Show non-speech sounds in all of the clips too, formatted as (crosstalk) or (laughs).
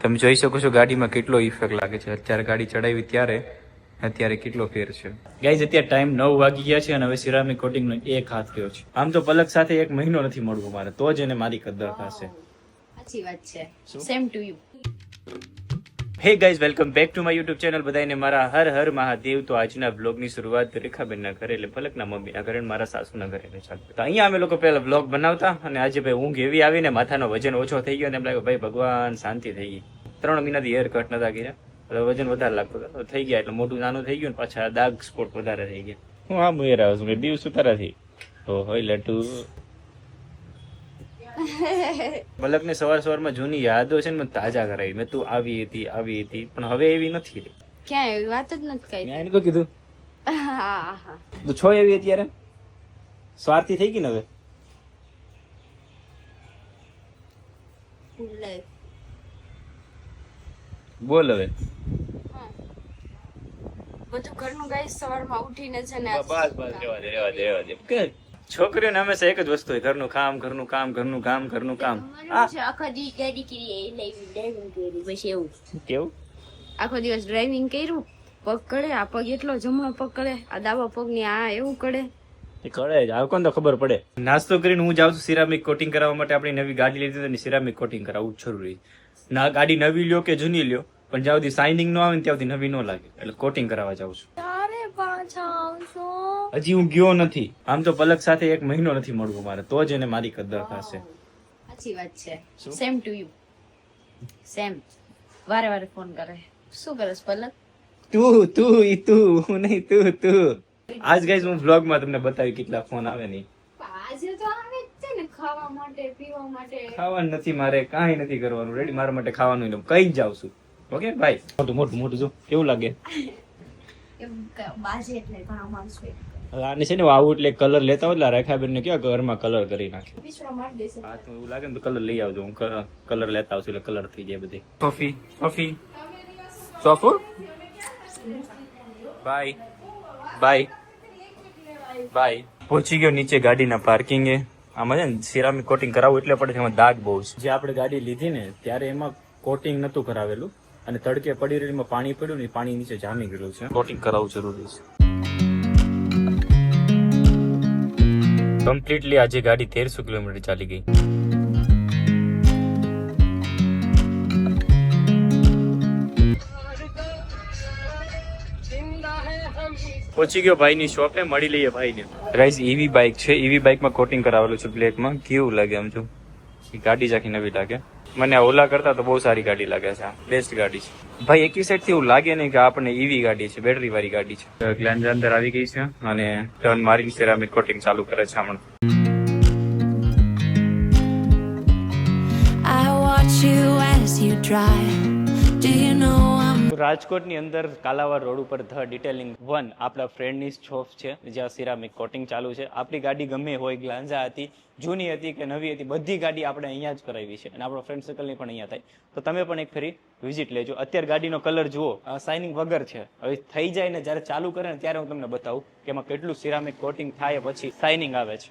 તમે જોઈ શકો છો ગાડીમાં કેટલો ઇફેક્ટ લાગે છે. અત્યારે ગાડી ચડાવી ત્યારે અત્યારે કેટલો ફેર છે. ગાઈઝ અત્યારે ટાઈમ નવ વાગી ગયા છે અને હવે સિરામિક કોટિંગનો એક હાથ ગયો છે. આમ તો પલક સાથે એક મહિનો નથી મળવું મારે તો જ એને મારી કદર થશે. સાચી વાત છે. Same to you hey guys welcome back to my YouTube channel બધાને મારા હર હર મહાદેવ. તો આજના બ્લોગની શરૂઆત રેખાબેનના ઘરે એટલે ફલકના મમ્મીના ઘરે મારા સાસુના ઘરે એટલે ચાલુ તો અહીંયા અમે લોકો પહેલા બ્લોગ બનાવતા અને આજે ભાઈ ઊંઘ એવી આવીને માથાનો વજન ઓછો થઈ ગયો અને એમ લાગ્યું, ભાઈ ભગવાન, શાંતિ થઈ ગઈ. ત્રણ મહિનાથી હેર કટ નતા કર્યા. એટલે વજન વધારે લાગતું હતું. થઈ ગયા એટલે મોટું નાનું થઈ ગયું ને પાછા દાગ સ્પોટ વધારે થઈ ગયા. હું આમ હેર આવું છું દિવસ સુતારાથી. તો હોય લટુ (laughs) મલકને સવાર સવારમાં જૂની યાદો છે ને મને તાજા કરાવી. મેં તું આવી હતી આવી હતી પણ હવે એવી નથી. ક્યાં એવી વાત જ નથી કરી. મેં એને તો કીધું. તું છો એવી અત્યારે? સ્વાર્થી થઈ ગઈ ને હવે? બોલ હવે. બધું ઘરનું ગાઈસ સવારમાં ઉઠીને છે ને બસ બસ રેવા દે રેવા દે રેવા દે. કે છોકરીઓને હંમેશા એક જ વસ્તુ હોય ઘરનું કામ ઘરનું કામ ઘરનું કામ ઘરનું કામ. આખો દિવસ ગાડી કરી પછી એવું. કેવું? આખો દિવસ ડ્રાઇવિંગ કર્યું પગ કડે આ પગ એટલો જમણો પગ કડે આ દાવા પગની આ એવું કડે. એ કળે જ આ કોણ તો ખબર પડે? નાસ્તો કરીને હું જાઉં છું સિરામિક કોટિંગ કરાવવા માટે. આપણી નવી ગાડી લીધી હતી સિરામિક કોટિંગ કરાવવું જરૂરી. ના ગાડી નવી લ્યો કે જૂની લ્યો? પણ જ્યાં સુધી સાઇનિંગ ન આવે ને ત્યાં સુધી નવી ન લાગે. એટલે કોટિંગ કરાવવા જાઉં છું. હજી હું ગયો નથી. આમ તો પલક સાથે એક મહિનો નથી મળવું મારે તો જ એને મારી કદર થશે. સાચી વાત છે. શું? સેમ ટુ યુ સેમ વારે વારે ફોન કરે. શું કરસ પલક? તું તું ઈ તું હું નહીં તું તું. આજ ગાઈઝ હું વ્લોગમાં તમને બતાવી કેટલા ફોન આવે નહીં આજે તો આવે છે ને ખાવા માટે પીવા માટે. ખાવાનું નથી મારે કાંઈ નથી કરવાનું. રેડી મારા માટે ખાવાનું નહીં કઈ જ જાઉં છું. ઓકે ભાઈ મોટું મોટું મોટું જો. કેવું લાગે? એમ બાજે એટલે ઘણા માણસો આને છે ને આવું એટલે કલર લેતા હોય એટલે રેખાબેન ને કયો ઘરમાં કલર કરી નાખે. હા તો એવું લાગે ને તો કલર લઈ આવજો. હું કલર લેતા આવશું એટલે કલર થઈ જાય બધી. કોફી કોફી સોફો બાય. બાય. બાય. પહોંચી ગયો નીચે ગાડીના પાર્કિંગે આમાં છે ને સિરામિક કોટિંગ કરાવવું એટલે પડે છે એમાં દાગ બહુ છે. જે આપણે ગાડી લીધી ને ત્યારે એમાં કોટિંગ નતું કરાવેલું. અને તડકે પડી રહેલું પાણી પડ્યું ને પાણી નીચે જામી ગયેલું છે. કોટિંગ કરાવવું જરૂરી છે. કમ્પ્લીટલી આજે ગાડી તેરસો કિલોમીટર ચાલી ગઈ. પહોંચી ગયો ભાઈની શોપે મળી લઈએ ભાઈને. રાઈસ ઈવી બાઇક છે. ઈવી બાઇકમાં કોટિંગ કરાવેલું છે બ્લેકમાં કેવું લાગે આમ જો? ઈ ગાડી જ આખી નવી લાગે. મને આ ઓલા કરતા તો બહુ સારી ગાડી લાગે છે આ. બેસ્ટ ગાડી છે. ભાઈ એકી સાઈડથી એવું લાગે નહીં કે આપણને ઈવી ગાડી છે બેટરી વાળી ગાડી છે. ગ્લેન્ડર અંદર આવી ગઈ છે અને ટર્ન મારીને સેરામિક કોટિંગ ચાલુ કરે છે હમણાં. I watch you as you drive. Do you know રાજકોટની અંદર કાલાવાડ રોડ ઉપર ધ ડિટેલિંગ વન આપણા ફ્રેન્ડની શોપ છે, જ્યાં સિરામિક કોટિંગ ચાલુ છે. આપણી ગાડી ગમે હોય ગ્લાન્ઝા હતી, જૂની હતી કે નવી હતી, બધી ગાડી આપણે અહીંયા જ કરાવી છે. અને આપણો ફ્રેન્ડ સર્કલની પણ અહીંયા થાય. તો તમે પણ એક ફેરી વિઝિટ લેજો. અત્યારે ગાડીનો કલર જુઓ સાઇનિંગ વગર છે. હવે થઈ જાય ને જ્યારે ચાલુ કરે ને ત્યારે હું તમને બતાવું કે એમાં કેટલું સિરામિક કોટિંગ થાય, પછી સાઇનિંગ આવે છે.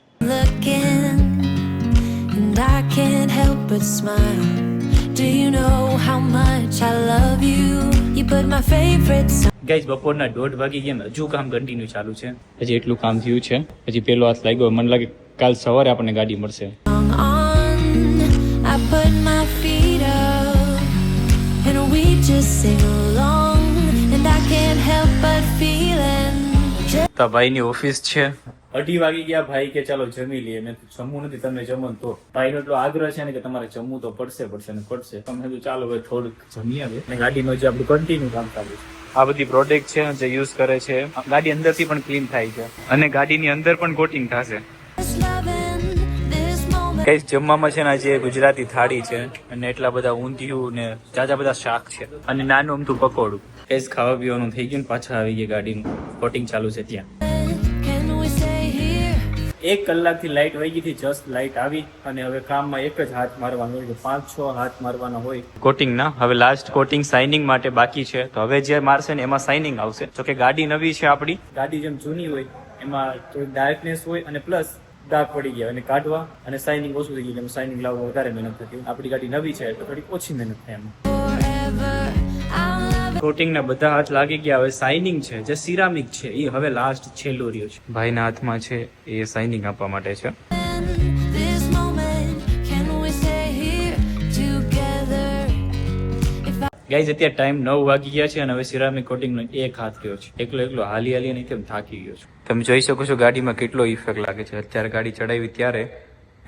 ગાઈઝ બપોરના દોઢ વાગી ગયા હજુ કામ કન્ટિન્યુ ચાલુ છે. હજી એટલું કામ થયું છે. હજી પેલો હાથ લાગ્યો મને લાગે કાલ સવારે આપણને ગાડી મળશે. તો ભાઈની ઓફિસ છે. અઢી વાગી ગયા ભાઈ કે ચાલો જમી લઈએ. મેં જમવું નથી તમે જમો ને તો. ભાઈનો એટલો આગ્રહ છે ને કે તમારે જમવું તો પડશે પડશે ને પડશે. તમે તો ચાલો હવે થોડુંક જમી આવે અને ગાડીનો જે આપણું કન્ટિન્યુ કામ ચાલુ છે. આ બધી પ્રોડક્ટ છે જે યુઝ કરે છે ગાડી અંદરથી પણ ક્લીન થાય છે. અને ગાડીની અંદર પણ કોટિંગ થશે. કઈ જમવામાં છે ને આજે ગુજરાતી થાળી છે અને એટલા બધા ઊંધિયું ને જાજા બધા શાક છે. અને નાનું અમથું પકોડું. કઈ ખાવા પીવાનું થઈ ગયું ને પાછા આવી ગયા ગાડીનું કોટિંગ ચાલુ છે ત્યાં. એક કલાકથી લાઇટ વહી ગઈ હતી જસ્ટ લાઇટ આવી અને હવે કામમાં એક જ હાથ મારવાનો હોય પાંચ છ હાથ મારવાના હોય. કોટિંગ ના. હવે લાસ્ટ કોટિંગ સાઇનિંગ માટે બાકી છે. તો હવે જે મારશે ને એમાં સાઇનિંગ આવશે. જો કે ગાડી નવી છે આપણી ગાડી જેમ જૂની હોય એમાં થોડી ડાર્કનેસ હોય અને પ્લસ ડાર્ક પડી ગયા. અને કાઢવા અને સાઇનિંગ ઓછું થઈ ગયું. સાઇનિંગ લાવવા વધારે મહેનત થતી આપણી ગાડી નવી છે તો થોડી ઓછી મહેનત થાય એમાં. કોટિંગના બધા હાથ લાગી ગયા. હવે સાઇનિંગ છે જે સિરામિક છે એ હવે લાસ્ટ છેલ્લું રહ્યું છે. ભાઈના હાથમાં છે એ સાઇનિંગ આપવા માટે છે. ગાઈઝ અત્યારે ટાઈમ નવ વાગી ગયા છે અને હવે સિરામિક કોટિંગનો એક હાથ રહ્યો છે. એકલો એકલો હાલી હાલી અને તેમ થાકી ગયો છે? તમે જોઈ શકો છો ગાડીમાં કેટલો ઇફેક્ટ લાગે છે. અત્યારે ગાડી ચડાવી ત્યારે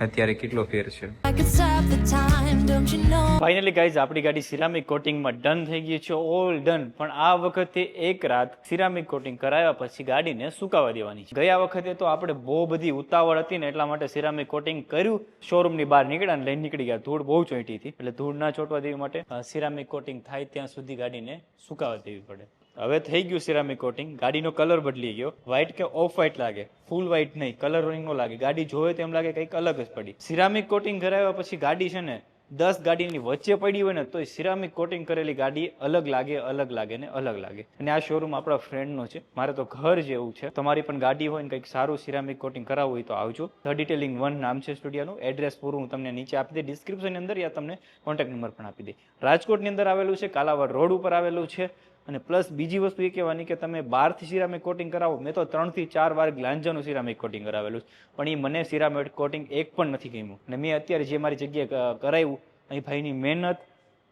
અત્યારે કેટલો ફેર છે? ફાઇનલી ગાઈઝ આપણી ગાડી સિરામિક કોટિંગમાં ડન થઈ ગઈ છે ઓલ ડન પણ આ વખતે એક રાત સિરામિક કોટિંગ કરાવ્યા પછી ગાડીને સુકાવા દેવાની છે. ગયા વખતે તો આપણે બહુ બધી ઉતાવળ હતી ને એટલા માટે સિરામિક કોટિંગ કર્યું. શોરૂમની બહાર નીકળ્યા અને લઈને નીકળી ગયા. ધૂળ બહુ ચોંટી હતી. એટલે ધૂળ ના ચોંટવા દેવી માટે સિરામિક કોટિંગ થાય ત્યાં સુધી ગાડીને સુકાવા દેવી પડે. હવે થઈ ગયું સિરામિક કોટિંગ ગાડીનો કલર બદલી ગયો. વ્હાઇટ કે ઓફ વ્હાઇટ લાગે. ફૂલ વ્હાઇટ નહીં. કલર રોઈંગ નો લાગે. ગાડી જોવે તેમ લાગે કંઈક અલગ જ પડી. સિરામિક કોટિંગ કરાવ્યા પછી ગાડી છે ને, દસ ગાડીની વચ્ચે પડી હોય ને, તોય સિરામિક કોટિંગ કરેલી ગાડી અલગ લાગે અલગ લાગે ને અલગ લાગે. અને આ શોરૂમ આપણા ફ્રેન્ડનો છે. મારે તો ઘર જેવું છે. તમારી પણ ગાડી હોય ને કંઈક સારું સિરામિક કોટિંગ કરાવવું હોય તો આવજો. ધ ડિટેલિંગ વન નામ છે સ્ટુડિયોનું એડ્રેસ પૂરું હું તમને નીચે આપી દે ડિસ્ક્રિપ્શનની અંદર યા તમને કોન્ટેક્ટ નંબર પણ આપી દે રાજકોટની અંદર આવેલું છે. કાલાવાડ રોડ ઉપર આવેલું છે. અને પ્લસ બીજી વસ્તુ એ કહેવાની કે તમે બારથી સિરામિક કોટિંગ કરાવો. મેં તો ત્રણથી ચાર વાર ગ્લાંજાનું સિરામિક કોટિંગ કરાવેલું પણ એ મને સિરામિક કોટિંગ એક પણ નથી ગમ્યું. અને મેં અત્યારે જે મારી જગ્યાએ કરાવ્યું અહીં ભાઈની મહેનત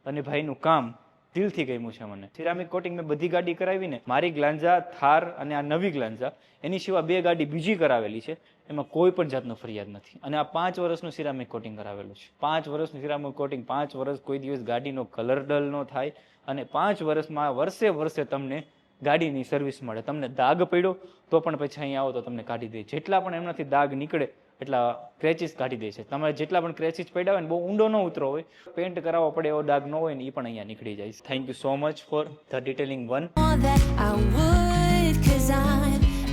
અને ભાઈનું કામ દિલથી ગમ્યું છે મને. સિરામિક કોટિંગ મેં બધી ગાડી કરાવી ને મારી ગ્લાંજા, થાર અને આ નવી ગ્લાંજા, એની સિવાય બે ગાડી બીજી કરાવેલી છે. એમાં કોઈ પણ જાતનો ફરિયાદ નથી. અને આ પાંચ વર્ષનું સિરામિક કોટિંગ કરાવેલું છે. પાંચ વર્ષનું સિરામિક કોટિંગ, પાંચ વર્ષ કોઈ દિવસ ગાડીનો કલર ડલ ન થાય અને પાંચ વર્ષમાં વર્ષે વર્ષે તમને ગાડીની સર્વિસ મળે. તમને દાગ પડ્યો તો પણ પછી અહીંયા આવો તો તમને કાઢી દે. જેટલા પણ એમનાથી દાગ નીકળે એટલા ક્રેચીસ કાઢી દે છે. તમારે જેટલા પણ ક્રેચીસ પડ્યા હોય ને, બહુ ઊંડો ન ઉતરો હોય પેન્ટ કરાવવો પડે એવો દાગ ન હોય ને એ પણ અહીંયા નીકળી જાય. Thank you so much for the detailing one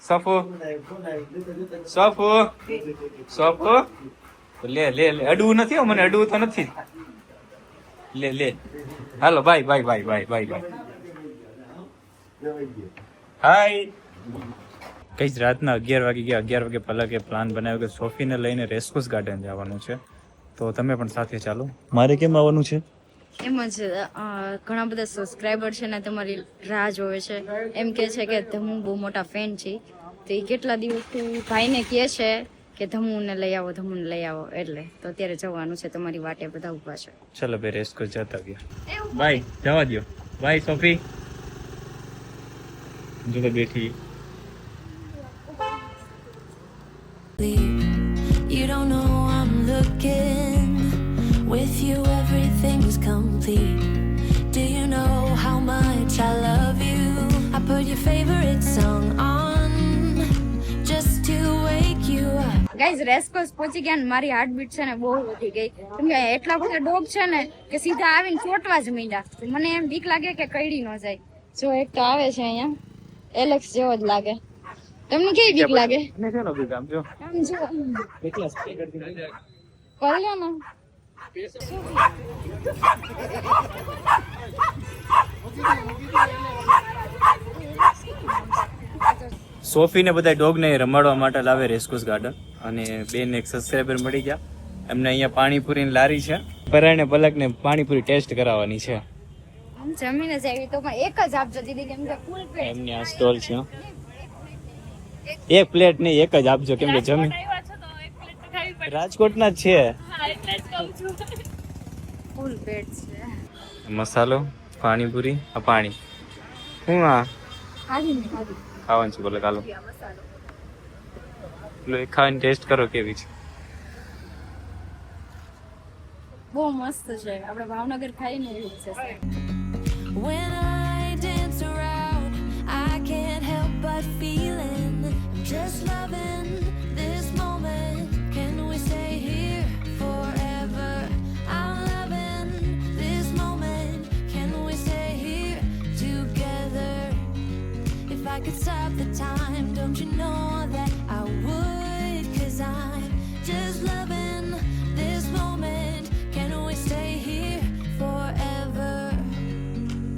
સફુ સફુ સફુ લે લે લે. અડવું નથી મને અડવું તો નથી. લે લે. Hello, bye bye bye bye bye bye. Hi. કઈ જ રાતના અગિયાર વાગે ગયા. અગિયાર વાગે પલકે પ્લાન બનાવ્યો કે સોફીને લઈને રેસકોસ ગાર્ડન જવાનું છે. તો તમે પણ સાથે ચાલો. મારે કેમ આવવાનું છે? એમ જ ઘણા બધા સબસ્ક્રાઈબર છે ને તમારી રાહ જોવે છે. એમ કે છે કે હું બહુ મોટા ફેન છે. તો એ કેટલા દિવસથી ભાઈને કહે છે કે ધમુને લઈ આવો ધમુને લઈ આવો. એટલે તો અત્યારે જવાનું છે તમારી વાટે બધા ઊભા છે. ચલો બે રેસકોસ જતા ગયા બાય જવા દો બાય સોફી. જો તો બેઠી complete. Do you know how much I love you? I put your favorite song on just to wake you up. Guys racecourse પહોંચી ગયા ને મારી હાર્ટબીટ છે ને બહુ વધી ગઈ. કેમ કે એટલા બધા ડોગ છે ને કે સીધા આવીને ચોટવા જ મીંડા મને એમ બીક લાગે કે કઈડી ન જાય. જો એક તો આવે છે અહીંયા. એલેક્સ જેવો જ લાગે. તમને કેવી બીક લાગે? આમ જો. આમ સોફીને બધા ડોગને રમાડવા માટે લાવે રેસકોસ ગાર્ડન અને બેન એક સબસ્ક્રાઈબર મળી ગયા. એમને અહીંયા પાણીપુરીની લારી છે. પરાણે પલકને પાણીપુરી ટેસ્ટ કરાવવાની છે. જમીને જાવી તો એક જ આપજો દીદી કેમ કે ફૂલ પ્લેટ એમની આ સ્ટોલ છે. એક પ્લેટ નહીં એક જ આપજો કેમ કે જમીન રાજકોટના જ છે. ફૂલ પેટ છે. મસાલો પાણીપુરી આ પાણી. શું આ? ખાધી ખાવાનું છે બોલે કાલો. લો એક ખાવાની ટેસ્ટ કરો કેવી છે. બહુ મસ્ત છે. આપણે ભાવનગર ખાઈને એવું છે Just I could stop the time,